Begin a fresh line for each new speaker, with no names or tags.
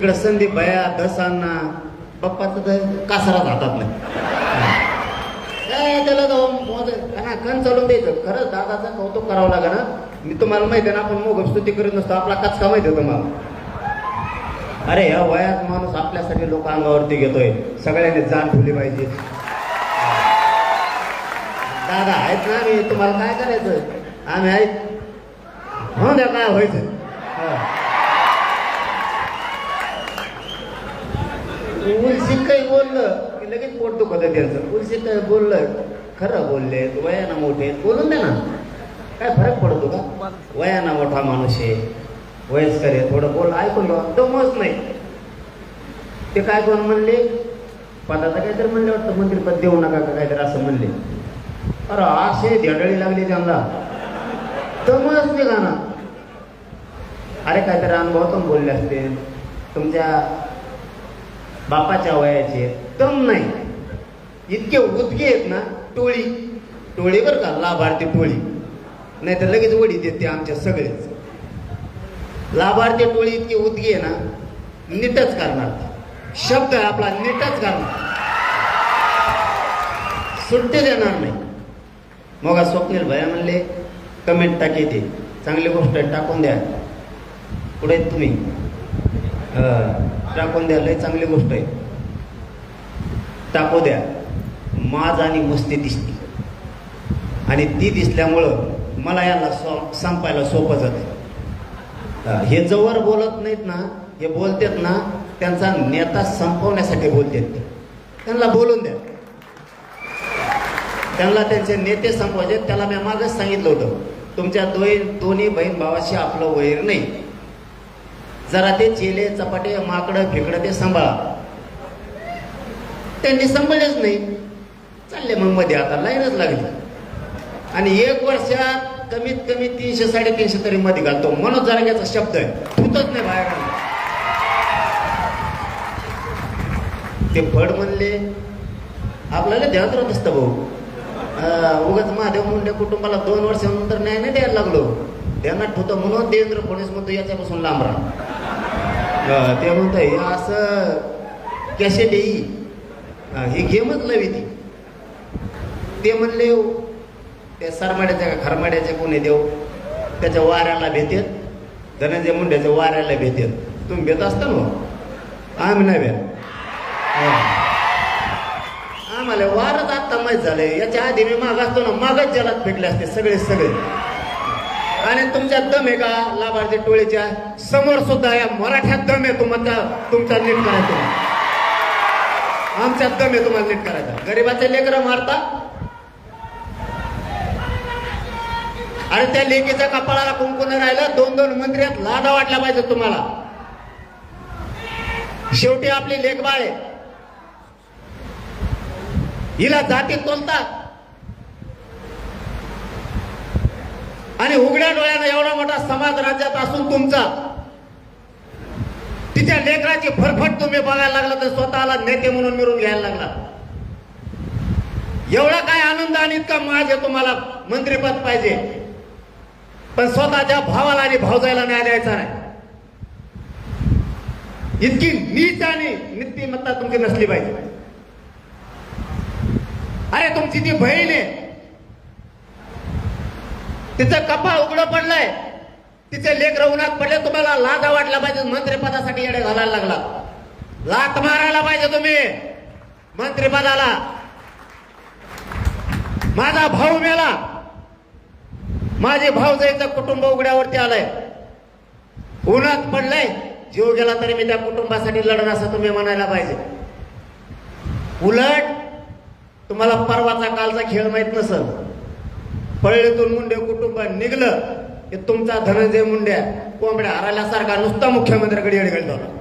इकडे संदीप भया दसांना पप्पाचं तर कासरा हातात नाही. त्याला तो कण चालून द्यायचं. खरंच दादाचं कौतुक करावं लागेल ना मी तुम्हाला माहिती आहे ना आपण मोग स्तुती करीत नसतो. आपला कचका माहिती आहे तुम्हाला. अरे या वयात माणूस आपल्यासाठी लोक अंगावरती घेतोय. सगळ्यांनी जाण ठेवली पाहिजे. दादा आहेत ना मी तुम्हाला काय करायचं? आम्ही आहेत. हो द्या काय व्हायचं? हा. काही बोललं की लगेच पोट दुखत त्यांचं. उलसिक काही बोललं? खरं बोलले वयाना मोठे बोलून दे ना. काय फरक पडतो का? वयाना मोठा माणूस आहे. वयस्कर आहे थोडं बोल ऐकून दमच नाही. ते काय कोण म्हणले? पदाचं काहीतरी म्हणले वाटतं मंत्रीपद देऊ नका का काहीतरी असं म्हणले. अरे असे धडळी लागली त्यांना. दमच निघाना अरे काहीतरी अनुभवातून बोलले असते तुमच्या बापाच्या वयाचे दम नाही. इतके उदगे आहेत ना टोळी. टोळी बरं का लाभार्थी टोळी. नाही तर लगेच वडी देते आमच्या सगळेच. लाभार्थी टोळी इतकी उदगी आहे ना नीटच करणार. शब्द आहे आपला नीटच करणार. सुट्टी देणार नाही. मग स्वप्नील भया म्हणले कमेंट टाकी ते चांगली गोष्ट टाकून द्या. पुढे तुम्ही? टाकून द्या लय चांगली गोष्ट आहे. टाकू द्या. माज आणि मस्ती दिसते. आणि ती दिसल्यामुळं मला याला सो संपायला सोपं जातं. हे जवळ बोलत नाहीत ना हे बोलतात ना त्यांचा नेता संपवण्यासाठी बोलतात. ते त्यांना बोलून द्या. त्यांना त्यांचे नेते संपवायचे त्याला मी मागच सांगितलं होतं. तुमच्या दोन दोन्ही बहीण भावाशी आपलं वैर नाही. जरा ते चेले चपाटे माकडं फेकडं ते सांभाळा. त्यांनी सांभाळलेच नाही. चालले मग मध्ये आता लाईनच लागली. आणि एक वर्षात कमीत कमी तीनशे साडेतीनशे तरी मध्ये घालतो. मनोज जारग्याचा शब्द आहे. फुटत नाही बाहेर. ते फड म्हणले आपल्याला ध्यान राहत असतं भाऊ. उगाच महादेव मुंडे कुटुंबाला दोन वर्षानंतर न्याय नाही द्यायला लागलो. ध्यानात ठेवतो म्हणून देवेंद्र फडणवीस म्हणतो याच्यापासून लांब राहा. ते म्हणत हे असं कॅसेट येई ही. गेमच नवी ती. ते म्हणले हो, त्या सरमाड्याच्या का खरमाड्याच्या कोणी देव? त्याच्या वाऱ्याला भेटेल धनंजय मुंड्याच्या वाऱ्याला भेटेल. तुम्ही भेट असता ना हो. आम्ही नाही भेट. आम्हाला वारच आत्ता माहीत झालंय. याच्या आधी मी माग असतो ना मागच जलात फेकले असते सगळे सगळे. आणि तुमच्यात दम आहे का? लाभार्थी टोळीच्या समोर सुद्धा या मराठ्यात दम आहे तुमचा तुमचा नीट करायचा आमच्यात दम आहे तुम्हाला नीट करायचा गरीबाचे लेकरं मारता आणि त्या लेकीच्या कपाळाला कुंकून राहिलं दोन दोन मंत्र्यात लादा वाटला पाहिजे तुम्हाला. शेवटी आपली लेखबाळ आहे. हिला जाती तोलतात. आणि उघड्या डोळ्यानं एवढा मोठा समाज राज्यात असून तुमचा तिच्या लेकराची फरफट तुम्ही बघायला लागला तर स्वतःला नेते म्हणून मिळून घ्यायला लागला. एवढा काय आनंद आणि इतका माज आहे तुम्हाला मंत्रीपद पाहिजे. पण स्वतःच्या भावाला आणि भावजायला न्याय द्यायचा नाही. इतकी नीच आणि नीतिमत्ता तुमची नसली पाहिजे. अरे तुमची ती बहीण आहे तिचं कपा उघडं पडलंय. तिचे लेकर उन्हात पडले तुम्हाला लाजा वाटला पाहिजे मंत्रिपदासाठी येडे घालायला लागला. लात मारायला पाहिजे तुम्ही. मंत्रिपदाला. माझा भाऊ मेला. माझे भाऊ जायचं कुटुंब उघड्यावरती आलंय. उन्हात पडलंय. जीव गेला तरी मी त्या कुटुंबासाठी लढण असं तुम्ही म्हणायला पाहिजे. उलट तुम्हाला परवाचा कालचा खेळ माहीत नसल. पळलेतून मुंडे कुटुंब निघलं की तुमचा धनंजय मुंड्या कोंबड्या हरायल्यासारखा नुसता मुख्यमंत्र्याकडे येडगड झाला.